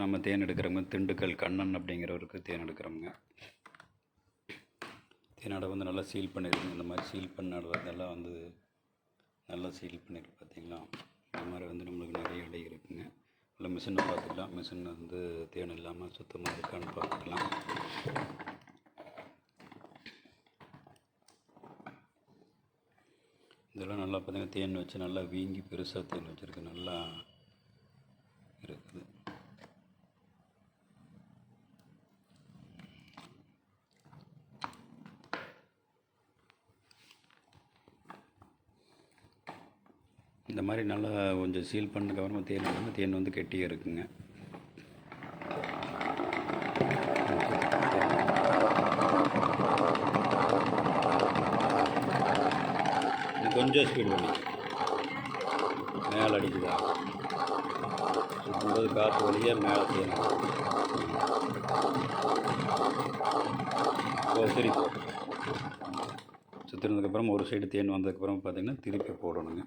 நம்ம தேன் எடுக்கிறவங்க திண்டுக்கல் கண்ணன் அப்படிங்கிறவருக்கு தேன் எடுக்கிறவங்க தேனடை வந்து நல்லா சீல் பண்ணியிருக்கோம் இந்த மாதிரி சீல் பண்ண இதெல்லாம் வந்து நல்லா சீல் பண்ணியிருக்கு பார்த்தீங்களா? இந்த மாதிரி வந்து நம்மளுக்கு நிறைய இடை இருக்குங்க. இல்லை மிஷினை பார்த்துக்கலாம். மிஷின் வந்து தேன் இல்லாமல் சுத்தமாக இருக்கான்னு பார்த்துக்கலாம். இதெல்லாம் நல்லா பார்த்தீங்கன்னா தேன் வச்சு நல்லா வீங்கி பெருசாக தேன் வச்சுருக்கு. நல்லா இருக்குது இந்த மாதிரி நல்லா கொஞ்சம் சீல் பண்ணதுக்கப்புறமா தேன் வந்து தேன் வந்து கெட்டியாக இருக்குங்க. கொஞ்சம் ஸ்பீட் பண்ணி. மேலே அடிக்குதா? சுற்றும்போது காற்று வழியாக மேலே தேன். ஓ சரி சுற்றுனதுக்கப்புறம் ஒரு சைடு தேன் வந்ததுக்கப்புறம் பார்த்தீங்கன்னா திருப்பி போடணுங்க.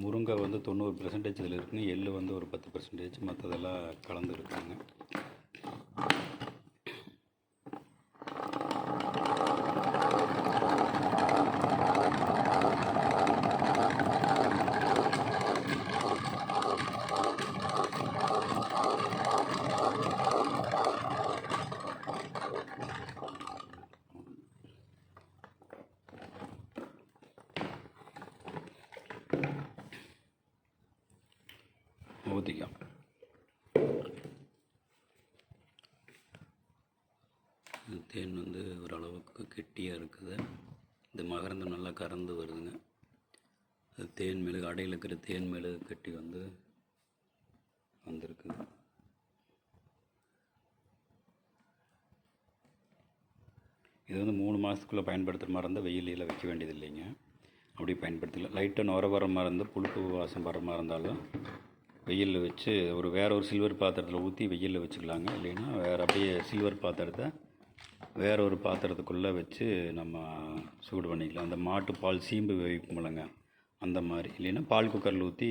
முருங்கை வந்து தொண்ணூறு பெர்சன்டேஜ் இதில் இருக்குங்க எள்ளு வந்து ஒரு பத்து பெர்சன்டேஜ் மற்றதெல்லாம் கலந்துருக்காங்க ஊற்றிக்கலாம் இது தேன் வந்து ஓரளவுக்கு கெட்டியாக இருக்குது. இந்த மகரந்தம் நல்லா கறந்து வருதுங்க. அது தேன் மெழுகு அடையில் இருக்கிற தேன் மேலு கட்டி வந்து வந்திருக்குது இது வந்து மூணு மாதத்துக்குள்ளே பயன்படுத்துகிற மாதிரி இருந்தால் வெயிலில் வைக்க வேண்டியது இல்லைங்க அப்படி பயன்படுத்தலாம் லைட்டாக நுர வர மாதிரி இருந்தால் புழுப்பு வாசம் வர மாதிரி இருந்தாலும் வெயிலில் வச்சு ஒரு வேற ஒரு சில்வர் பாத்திரத்தில் ஊற்றி வெயிலில் வச்சுக்கலாங்க. இல்லைன்னா வேறு அப்படியே சில்வர் பாத்திரத்தை வேற ஒரு பாத்திரத்துக்குள்ளே வச்சு நம்ம சூடு பண்ணிக்கலாம். அந்த மாட்டு பால் சீம்பு வைப்போம்லங்க அந்த மாதிரி. இல்லைன்னா பால் குக்கரில் ஊற்றி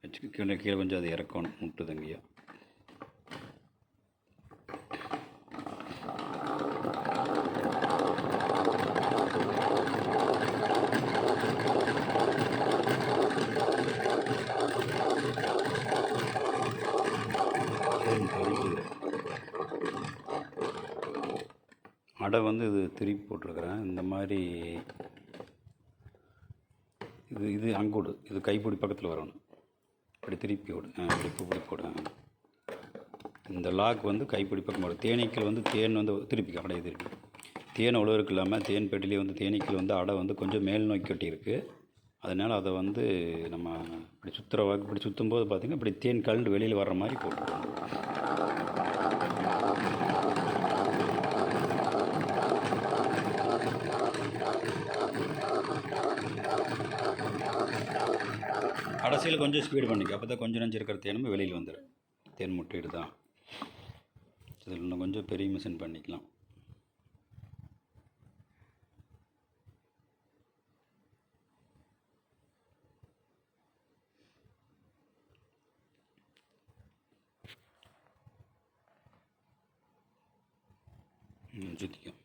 வச்சு கீழே கீழே கொஞ்சம் அது இறக்கணும். முட்டு அடை வந்து இது திருப்பி போட்டிருக்கிறேன். இந்த மாதிரி இது இது அங்கோடு இது கைப்பிடி பக்கத்தில் வரணும். இப்படி திருப்பி விடு. ஆ இப்படி இப்படி போடு. இந்த லாக் வந்து கைப்பிடி பக்கம் வரும். தேனீக்கள் வந்து தேன் வந்து திருப்பி அடையை திருப்பி. தேன் அவ்வளோ இருக்கு இல்லாமல் தேன் பெட்டிலே வந்து தேனீக்கள் வந்து அடை வந்து கொஞ்சம் மேல் நோக்கி கட்டியிருக்கு அதனால் அதை வந்து நம்ம இப்படி சுற்றுற வாக்கு இப்படி சுற்றும் போது பார்த்திங்கன்னா இப்படி தேன் கலண்டு வெளியில் வர்ற மாதிரி போட்டுருக்கணும் கடைசியில் கொஞ்சம் ஸ்பீடு பண்ணிக்க. அப்போ தான் கொஞ்சம் நஞ்சு இருக்கிற தேனுமே வெளியில் வந்துடும் தேன் முட்டையிடு தான். இதில் இன்னும் கொஞ்சம் பெரிய மிஷின் பண்ணிக்கலாம். சுற்றிக்கும்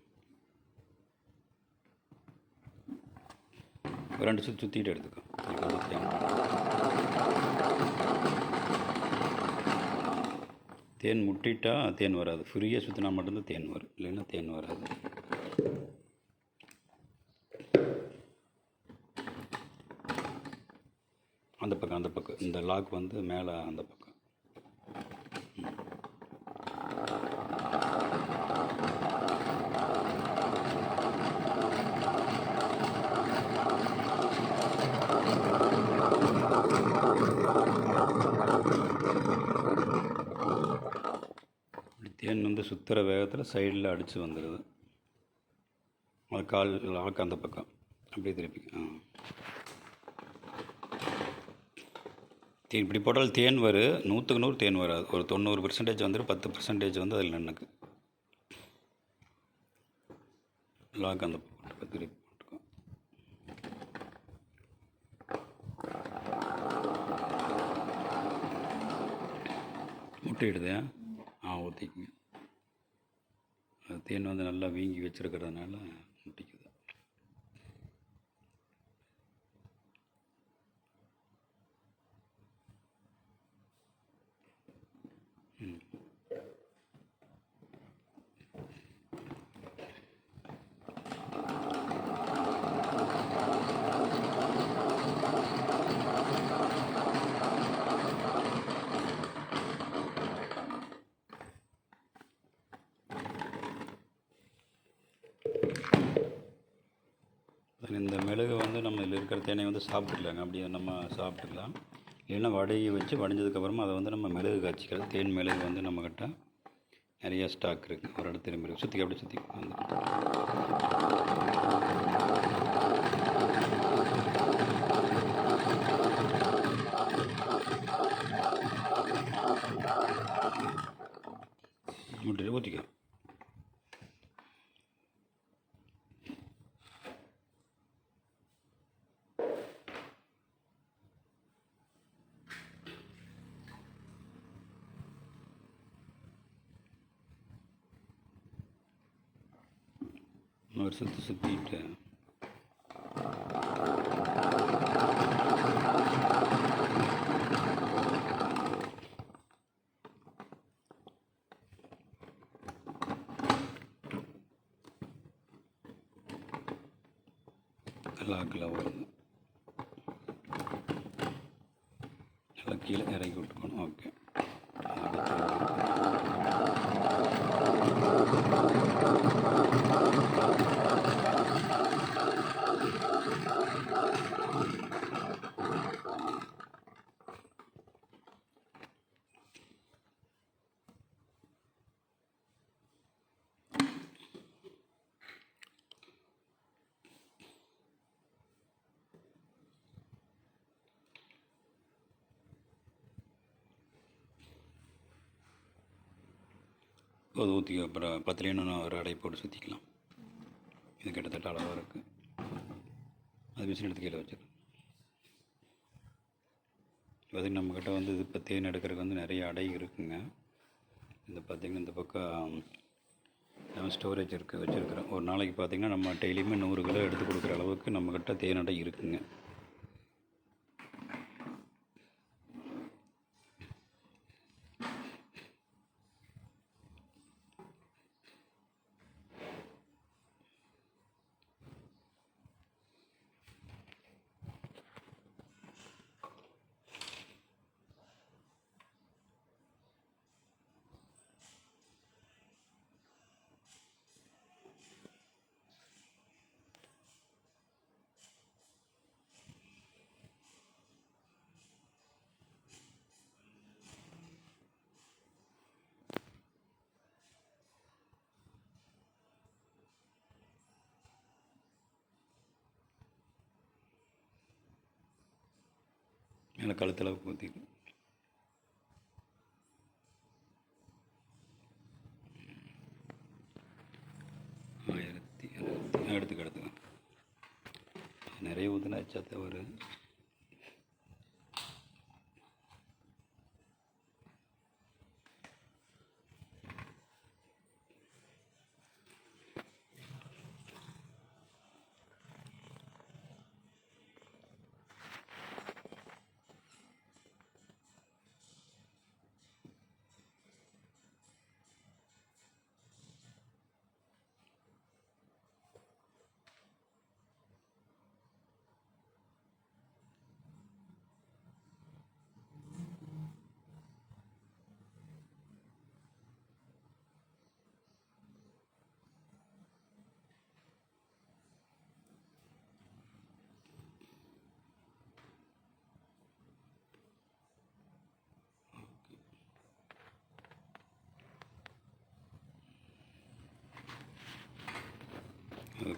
ரெண்டு சுற்றி சுற்றிட்டு எடுத்துக்கோ இப்போ வந்து தேன் முட்டிட்டால் முட்டிட்டா தேன் வராது. ஃப்ரீயாக சுற்றினா மட்டும்தான் தேன் வரும். இல்லைன்னா தேன் வராது. அந்த பக்கம் அந்த பக்கம். இந்த லாக் வந்து மேலே அந்த பக்கம். மிஷின் வந்து சுற்றுற வேகத்தில் சைடில் அடித்து வந்துடுது அது கால் ஆக்க அந்த பக்கம். அப்படியே திருப்பி தேன் இப்படி போட்டால் தேன் வரும் நூற்றுக்கு நூறு தேன் வராது. ஒரு தொண்ணூறு பர்சன்டேஜ் வந்துடும் பத்து பர்சன்டேஜ் வந்து அதில் நின்றுக்கு லாக் அந்த பக்கம் திருப்பி முட்டையிடுதே ஆ ஊற்றிக்கங்க தேன் வந்து நல்லா வீங்கி வச்சுருக்கிறதுனால முட்டிக்குது ம் அது இந்த மெழுகு வந்து நம்ம இதில் இருக்கிற தேனை வந்து சாப்பிட்டுக்கலாங்க. அப்படியே நம்ம சாப்பிட்டுக்கலாம். இல்லைன்னா வடையை வச்சு வடைஞ்சதுக்கப்புறமா அதை வந்து நம்ம மெழுகு காய்ச்சிக்கிறது. தேன் மெழுகு வந்து நம்மக்கிட்ட நிறைய ஸ்டாக் இருக்குது ஒரு இடத்துல திரும்பி சுற்றி அப்படியே சுற்றி வந்து. முட்டை ஊற்றிக்கலாம் ஒரு சுற்றி சுற்றிட்டு கல்லாக்கில் வருது நல்லா கீழே இறக்கி விட்டுக்கணும். ஓகே. அது ஊற்றி அப்புறம் பத்துலேன்னு ஒரு அடை போட்டு சுற்றிக்கலாம் இது கிட்டத்தட்ட அளவாக இருக்குது அது மிஷின் எடுத்து கீழே வச்சிடும் அதுக்கு நம்மக்கிட்ட வந்து இது இப்போ தேன் எடுக்கிறதுக்கு வந்து நிறைய அடை இருக்குங்க. இந்த பார்த்திங்கன்னா இந்த பக்கம் நம்ம ஸ்டோரேஜ் இருக்குது வச்சுருக்கிறோம். ஒரு நாளைக்கு பார்த்திங்கன்னா நம்ம டெய்லியுமே நூறு கிலோ எடுத்து கொடுக்குற அளவுக்கு நம்மக்கிட்ட தேன் அடை நல்லா மேலே கழுத்தில் ஊற்றிக்கணும் ஆயிரத்தி அறுபத்தி எடுத்துக்க நிறைய ஊற்றினா எச்சா தவறு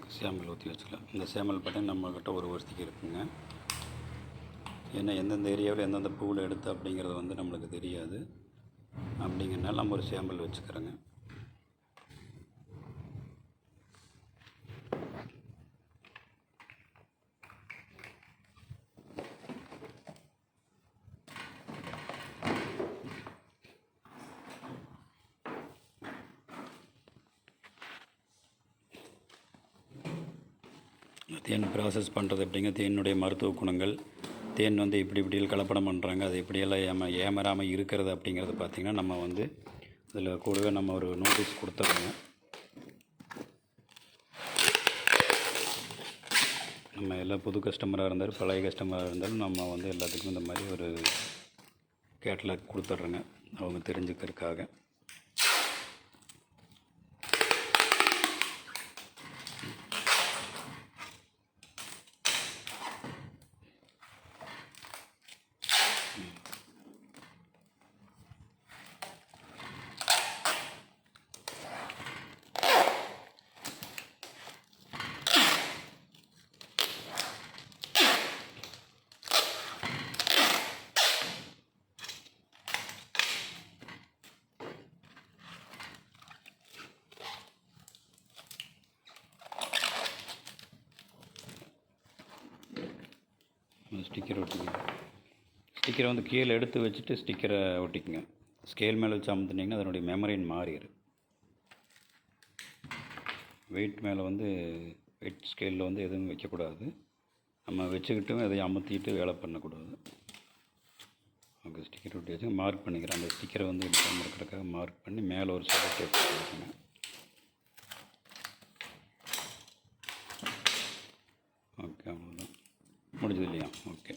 சேமல் ஊற்றி வச்சுக்கலாம். இந்த சேமல் பட்டன் நம்மக்கிட்ட ஒரு வருஷத்துக்கு இருக்குங்க. ஏன்னா எந்தெந்த ஏரியாவில் எந்தெந்த பூவில் எடுத்து அப்படிங்கிறது வந்து நம்மளுக்கு தெரியாது. அப்படிங்கிறனால நம்ம ஒரு சேம்பல் வச்சுக்கிறோங்க. தேன் ப்ராசஸ் பண்ணுறது எப்படிங்க? தேனுடைய மருத்துவ குணங்கள். தேன் வந்து இப்படி இப்படி கலப்படம் பண்ணுறாங்க அது எப்படியெல்லாம் ஏமா ஏமராமல் இருக்கிறது அப்படிங்கிறது பார்த்திங்கன்னா நம்ம வந்து இதில் கூடவே நம்ம ஒரு நோட்டீஸ் கொடுத்துருங்க நம்ம எல்லாம் புது கஸ்டமராக இருந்தாலும் பழைய கஸ்டமராக இருந்தாலும் நம்ம வந்து எல்லாத்துக்கும் இந்த மாதிரி ஒரு கேட்லாக் கொடுத்துட்றோங்க. அவங்க தெரிஞ்சுக்கிறதுக்காக. ஸ்டிக்கர் ஒட்டிங்க ஸ்டிக்கரை வந்து கீழே எடுத்து வச்சுட்டு ஸ்டிக்கரை ஒட்டிக்குங்க. ஸ்கேல் மேலே வச்சு அமுத்துனீங்கன்னா அதனுடைய மெமரின் மாறிடு வெயிட் மேலே வந்து வெயிட் ஸ்கேலில் வந்து எதுவும் வைக்கக்கூடாது. நம்ம வச்சுக்கிட்டும் எதையும் அமுத்திட்டு வேலை பண்ணக்கூடாது. ஓகே ஸ்டிக்கர் ஒட்டி வச்சு மார்க் பண்ணிக்கிறேன். அந்த ஸ்டிக்கரை வந்து எடுக்காமல் இருக்கிறதுக்காக மார்க் பண்ணி மேலே ஒரு செலோ டேப் வச்சுக்கோங்க. ஓகே அவ்வளோதான் കൂടി ജില്ല ചെയ്യാം. ഓക്കെ.